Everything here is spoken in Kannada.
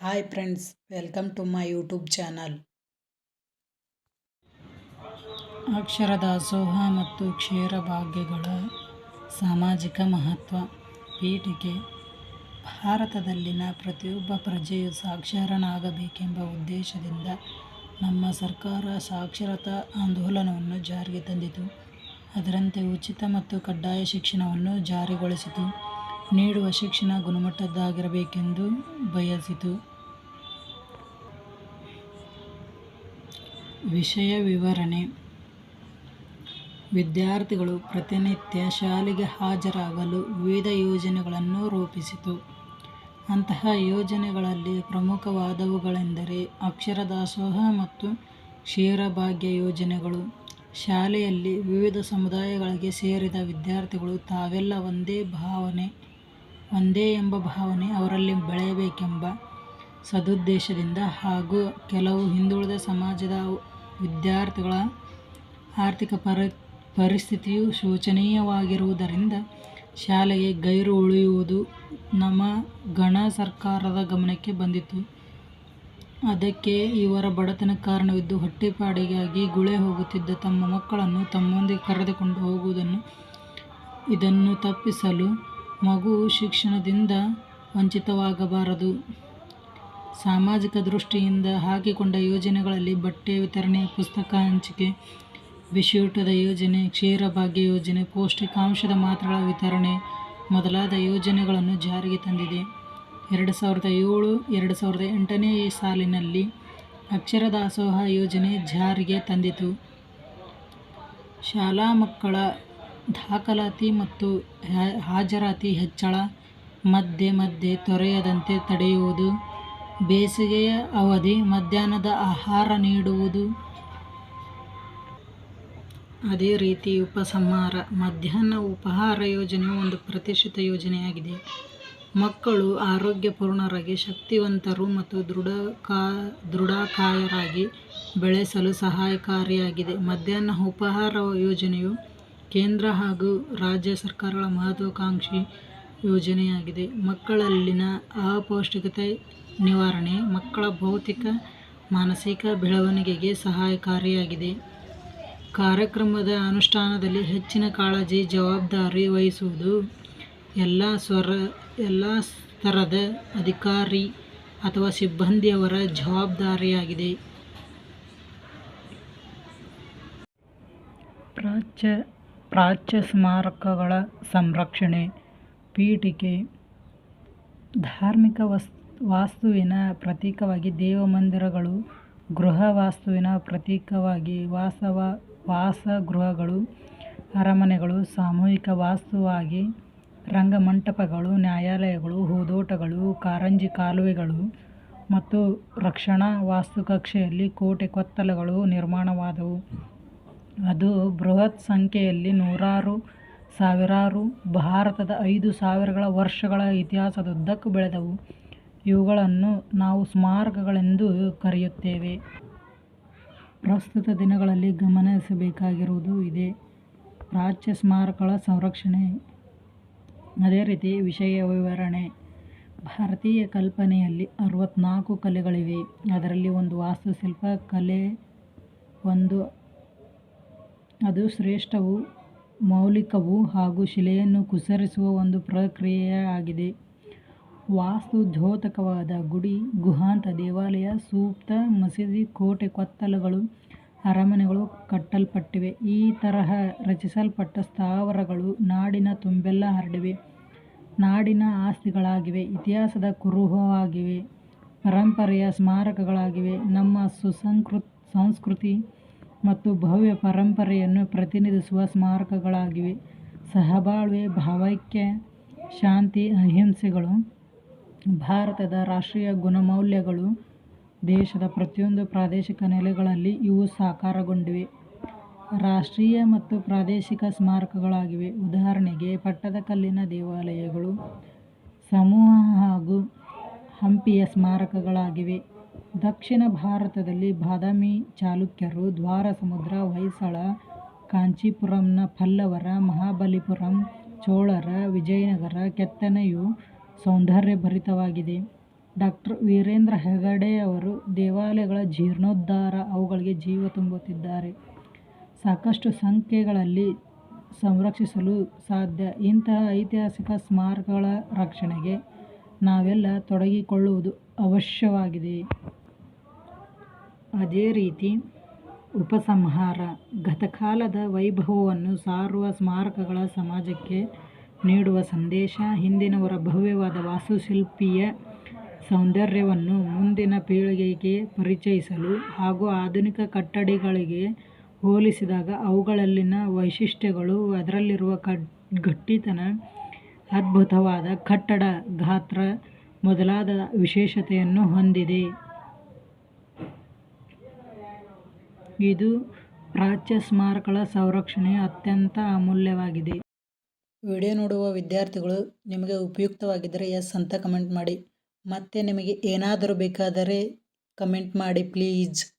Hi friends welcome to my YouTube channel Akshara Dasoha ಮತ್ತು ಕ್ಷೀರ ಭಾಗ್ಯಗಳ ಸಾಮಾಜಿಕ ಮಹತ್ವ ಪೀಠಿಕೆ ಭಾರತದಲ್ಲಿನ ಪ್ರತಿಯೊಬ್ಬ ಪ್ರಜೆಯು ಸಾಕ್ಷರನಾಗಬೇಕೆಂಬ ಉದ್ದೇಶದಿಂದ ನಮ್ಮ ಸರ್ಕಾರ ಸಾಕ್ಷರತಾ ಆಂದೋಲನವನ್ನು ಜಾರಿಗೆ ತಂದಿತು. ಅದರಂತೆ ಉಚಿತ ಮತ್ತು ಕಡ್ಡಾಯ ಶಿಕ್ಷಣವನ್ನು ಜಾರಿಗೊಳಿಸಿತು. ನೀಡುವ ಶಿಕ್ಷಣ ಗುಣಮಟ್ಟದ್ದಾಗಿರಬೇಕೆಂದು ಬಯಸಿತು. ವಿಷಯ ವಿವರಣೆ ವಿದ್ಯಾರ್ಥಿಗಳು ಪ್ರತಿನಿತ್ಯ ಶಾಲೆಗೆ ಹಾಜರಾಗಲು ವಿವಿಧ ಯೋಜನೆಗಳನ್ನು ರೂಪಿಸಿತು. ಅಂತಹ ಯೋಜನೆಗಳಲ್ಲಿ ಪ್ರಮುಖವಾದವುಗಳೆಂದರೆ ಅಕ್ಷರ ದಾಸೋಹ ಮತ್ತು ಕ್ಷೀರಭಾಗ್ಯ ಯೋಜನೆಗಳು. ಶಾಲೆಯಲ್ಲಿ ವಿವಿಧ ಸಮುದಾಯಗಳಿಗೆ ಸೇರಿದ ವಿದ್ಯಾರ್ಥಿಗಳು ತಾವೆಲ್ಲ ಒಂದೇ ಎಂಬ ಭಾವನೆ ಅವರಲ್ಲಿ ಬೆಳೆಯಬೇಕೆಂಬ ಸದುದ್ದೇಶದಿಂದ ಹಾಗೂ ಕೆಲವು ಹಿಂದುಳಿದ ಸಮಾಜದ ವಿದ್ಯಾರ್ಥಿಗಳ ಆರ್ಥಿಕ ಪರಿಸ್ಥಿತಿಯು ಶೋಚನೀಯವಾಗಿರುವುದರಿಂದ ಶಾಲೆಗೆ ಗೈರು ಉಳಿಯುವುದು ನಮ್ಮ ಗಣ ಸರ್ಕಾರದ ಗಮನಕ್ಕೆ ಬಂದಿತು. ಅದಕ್ಕೆ ಇವರ ಬಡತನ ಕಾರಣವಿದ್ದು ಹೊಟ್ಟೆಪಾಡಿಗಾಗಿ ಗುಳೆ ಹೋಗುತ್ತಿದ್ದ ತಮ್ಮ ಮಕ್ಕಳನ್ನು ತಮ್ಮೊಂದಿಗೆ ಕರೆದುಕೊಂಡು ಹೋಗುವುದನ್ನು, ಇದನ್ನು ತಪ್ಪಿಸಲು ಮಗುವು ಶಿಕ್ಷಣದಿಂದ ವಂಚಿತವಾಗಬಾರದು. ಸಾಮಾಜಿಕ ದೃಷ್ಟಿಯಿಂದ ಹಾಕಿಕೊಂಡ ಯೋಜನೆಗಳಲ್ಲಿ ಬಟ್ಟೆ ವಿತರಣೆ, ಪುಸ್ತಕ ಹಂಚಿಕೆ, ಬಿಸಿಯೂಟದ ಯೋಜನೆ, ಕ್ಷೀರಭಾಗ್ಯ ಯೋಜನೆ, ಪೌಷ್ಟಿಕಾಂಶದ ಮಾತ್ರೆಗಳ ವಿತರಣೆ ಮೊದಲಾದ ಯೋಜನೆಗಳನ್ನು ಜಾರಿಗೆ ತಂದಿದೆ. ಎರಡು ಸಾವಿರದ ಏಳು -ಎರಡು ಸಾವಿರದ ಎಂಟನೇ ಸಾಲಿನಲ್ಲಿ ಅಕ್ಷರ ದಾಸೋಹ ಯೋಜನೆ ಜಾರಿಗೆ ತಂದಿತು. ಶಾಲಾ ಮಕ್ಕಳ ದಾಖಲಾತಿ ಮತ್ತು ಹಾಜರಾತಿ ಹೆಚ್ಚಳ, ಮಧ್ಯೆ ಮಧ್ಯೆ ತೊರೆಯದಂತೆ ತಡೆಯುವುದು, ಬೇಸಿಗೆಯ ಅವಧಿ ಮಧ್ಯಾಹ್ನದ ಆಹಾರ ನೀಡುವುದು. ಅದೇ ರೀತಿ ಉಪಸಂಹಾರ ಮಧ್ಯಾಹ್ನ ಉಪಹಾರ ಯೋಜನೆಯು ಒಂದು ಪ್ರತಿಷ್ಠಿತ ಯೋಜನೆಯಾಗಿದೆ. ಮಕ್ಕಳು ಆರೋಗ್ಯಪೂರ್ಣರಾಗಿ, ಶಕ್ತಿವಂತರು ಮತ್ತು ದೃಢಕಾಯರಾಗಿ ಬೆಳೆಸಲು ಸಹಾಯಕಾರಿಯಾಗಿದೆ ಮಧ್ಯಾಹ್ನ ಉಪಹಾರ ಯೋಜನೆಯು ಕೇಂದ್ರ ಹಾಗೂ ರಾಜ್ಯ ಸರ್ಕಾರಗಳ ಮಹತ್ವಾಕಾಂಕ್ಷಿ ಯೋಜನೆಯಾಗಿದೆ. ಮಕ್ಕಳಲ್ಲಿನ ಅಪೌಷ್ಟಿಕತೆ ನಿವಾರಣೆ, ಮಕ್ಕಳ ಭೌತಿಕ, ಮಾನಸಿಕ ಬೆಳವಣಿಗೆಗೆ ಸಹಾಯಕಾರಿಯಾಗಿದೆ ಕಾರ್ಯಕ್ರಮದ ಅನುಷ್ಠಾನದಲ್ಲಿ ಹೆಚ್ಚಿನ ಕಾಳಜಿ, ಜವಾಬ್ದಾರಿ ವಹಿಸುವುದು ಎಲ್ಲ ಎಲ್ಲ ಸ್ತರದ ಅಧಿಕಾರಿ ಅಥವಾ ಸಿಬ್ಬಂದಿಯವರ ಜವಾಬ್ದಾರಿಯಾಗಿದೆ. ಪ್ರಾಚ್ಯ ಸ್ಮಾರಕಗಳ ಸಂರಕ್ಷಣೆ ಪೀಠಿಕೆ ಧಾರ್ಮಿಕ ವಾಸ್ತುವಿನ ಪ್ರತೀಕವಾಗಿ ದೇವಮಂದಿರಗಳು ಗೃಹ ವಾಸ್ತುವಿನ ಪ್ರತೀಕವಾಗಿ ವಾಸವ ವಾಸಗೃಹಗಳು, ಅರಮನೆಗಳು ಸಾಮೂಹಿಕ ವಾಸ್ತುವಾಗಿ ರಂಗಮಂಟಪಗಳು, ನ್ಯಾಯಾಲಯಗಳು, ಹೂದೋಟಗಳು, ಕಾರಂಜಿ ಕಾಲುವೆಗಳು ಮತ್ತು ರಕ್ಷಣಾ ವಾಸ್ತುಕಕ್ಷೆಯಲ್ಲಿ ಕೋಟೆ-ಕೊತ್ತಲಗಳು ನಿರ್ಮಾಣವಾದವು. ಅದು ಬೃಹತ್ ಸಂಖ್ಯೆಯಲ್ಲಿ ನೂರಾರು, ಸಾವಿರಾರು ಭಾರತದ ಐದು ಸಾವಿರಗಳ ವರ್ಷಗಳ ಇತಿಹಾಸದುದ್ದಕ್ಕೂ ಬೆಳೆದವು. ಇವುಗಳನ್ನು ನಾವು ಸ್ಮಾರಕಗಳೆಂದು ಕರೆಯುತ್ತೇವೆ. ಪ್ರಸ್ತುತ ದಿನಗಳಲ್ಲಿ ಗಮನಿಸಬೇಕಾಗಿರುವುದು ಇದೆ ಪ್ರಾಚ್ಯ ಸ್ಮಾರಕಗಳ ಸಂರಕ್ಷಣೆ. ಅದೇ ರೀತಿ ವಿಷಯ ವಿವರಣೆ ಭಾರತೀಯ ಕಲ್ಪನೆಯಲ್ಲಿ ಅರವತ್ನಾಲ್ಕು ಕಲೆಗಳಿವೆ. ಅದರಲ್ಲಿ ಒಂದು ವಾಸ್ತುಶಿಲ್ಪ ಕಲೆ. ಅದು ಶ್ರೇಷ್ಠವೂ ಮೌಲಿಕವೂ ಹಾಗೂ ಶಿಲೆಯನ್ನು ಕುಸರಿಸುವ ಒಂದು ಪ್ರಕ್ರಿಯೆಯಾಗಿದೆ. ವಾಸ್ತು ದ್ಯೋತಕವಾದ ಗುಡಿ, ಗುಹಾಂತ ದೇವಾಲಯ, ಸೂಕ್ತ ಮಸೀದಿ, ಕೋಟೆ ಕೊತ್ತಲಗಳು, ಅರಮನೆಗಳು ಕಟ್ಟಲ್ಪಟ್ಟಿವೆ. ಈ ತರಹ ರಚಿಸಲ್ಪಟ್ಟ ಸ್ಥಾವರಗಳು ನಾಡಿನ ತುಂಬೆಲ್ಲ ಹರಡಿವೆ. ನಾಡಿನ ಆಸ್ತಿಗಳಾಗಿವೆ. ಇತಿಹಾಸದ ಕುರುಹವಾಗಿವೆ. ಪರಂಪರೆಯ ಸ್ಮಾರಕಗಳಾಗಿವೆ. ನಮ್ಮ ಸುಸಂಸ್ಕೃತಿ ಮತ್ತು ಭವ್ಯ ಪರಂಪರೆಯನ್ನು ಪ್ರತಿನಿಧಿಸುವ ಸ್ಮಾರಕಗಳಾಗಿವೆ. ಸಹಬಾಳ್ವೆ, ಭಾವೈಕ್ಯ, ಶಾಂತಿ, ಅಹಿಂಸೆಗಳು ಭಾರತದ ರಾಷ್ಟ್ರೀಯ ಗುಣಮೌಲ್ಯಗಳು. ದೇಶದ ಪ್ರತಿಯೊಂದು ಪ್ರಾದೇಶಿಕ ನೆಲೆಗಳಲ್ಲಿ ಇವು ಸಾಕಾರಗೊಂಡಿವೆ. ರಾಷ್ಟ್ರೀಯ ಮತ್ತು ಪ್ರಾದೇಶಿಕ ಸ್ಮಾರಕಗಳಾಗಿವೆ. ಉದಾಹರಣೆಗೆ ಪಟ್ಟದಕಲ್ಲಿನ ದೇವಾಲಯಗಳು, ಸಮೂಹ ಹಾಗೂ ಹಂಪಿಯ ಸ್ಮಾರಕಗಳಾಗಿವೆ. ದಕ್ಷಿಣ ಭಾರತದಲ್ಲಿ ಬಾದಾಮಿ ಚಾಲುಕ್ಯರು, ದ್ವಾರಸಮುದ್ರ, ಹೊಯ್ಸಳ, ಕಾಂಚೀಪುರಂನ ಪಲ್ಲವರ, ಮಹಾಬಲಿಪುರಂ ಚೋಳರ, ವಿಜಯನಗರ ಕೆತ್ತನೆಯು ಸೌಂದರ್ಯಭರಿತವಾಗಿದೆ. ಡಾಕ್ಟರ್ ವೀರೇಂದ್ರ ಹೆಗಡೆ ಅವರು ದೇವಾಲಯಗಳ ಜೀರ್ಣೋದ್ಧಾರ ಅವುಗಳಿಗೆ ಜೀವ ತುಂಬುತ್ತಿದ್ದಾರೆ. ಸಾಕಷ್ಟು ಸಂಖ್ಯೆಗಳಲ್ಲಿ ಸಂರಕ್ಷಿಸಲು ಸಾಧ್ಯ ಇಂತಹ ಐತಿಹಾಸಿಕ ಸ್ಮಾರಕಗಳ ರಕ್ಷಣೆಗೆ ನಾವೆಲ್ಲ ತೊಡಗಿಕೊಳ್ಳುವುದು ಅವಶ್ಯವಾಗಿದೆ. ಅದೇ ರೀತಿ ಉಪಸಂಹಾರ: ಗತಕಾಲದ ವೈಭವವನ್ನು ಸಾರುವ ಸ್ಮಾರಕಗಳ ಸಮಾಜಕ್ಕೆ ನೀಡುವ ಸಂದೇಶ, ಹಿಂದಿನವರ ಭವ್ಯವಾದ ವಾಸ್ತುಶಿಲ್ಪೀಯ ಸೌಂದರ್ಯವನ್ನು ಮುಂದಿನ ಪೀಳಿಗೆಗೆ ಪರಿಚಯಿಸಲು ಹಾಗೂ ಆಧುನಿಕ ಕಟ್ಟಡಗಳಿಗೆ ಹೋಲಿಸಿದಾಗ ಅವುಗಳಲ್ಲಿನ ವೈಶಿಷ್ಟ್ಯಗಳು, ಅದರಲ್ಲಿರುವ ಗಟ್ಟಿತನ, ಅದ್ಭುತವಾದ ಕಟ್ಟಡ ಗಾತ್ರ ಮೊದಲಾದ ವಿಶೇಷತೆಯನ್ನು ಹೊಂದಿದೆ. ಇದು ಪ್ರಾಚ್ಯ ಸ್ಮಾರಕಗಳ ಸಂರಕ್ಷಣೆ ಅತ್ಯಂತ ಅಮೂಲ್ಯವಾಗಿದೆ. ವಿಡಿಯೋ ನೋಡುವ ವಿದ್ಯಾರ್ಥಿಗಳು ನಿಮಗೆ ಉಪಯುಕ್ತವಾಗಿದ್ದರೆ ಎಸ್ ಅಂತ ಕಮೆಂಟ್ ಮಾಡಿ. ಮತ್ತೆ ನಿಮಗೆ ಏನಾದರೂ ಬೇಕಾದರೆ ಕಮೆಂಟ್ ಮಾಡಿ ಪ್ಲೀಸ್.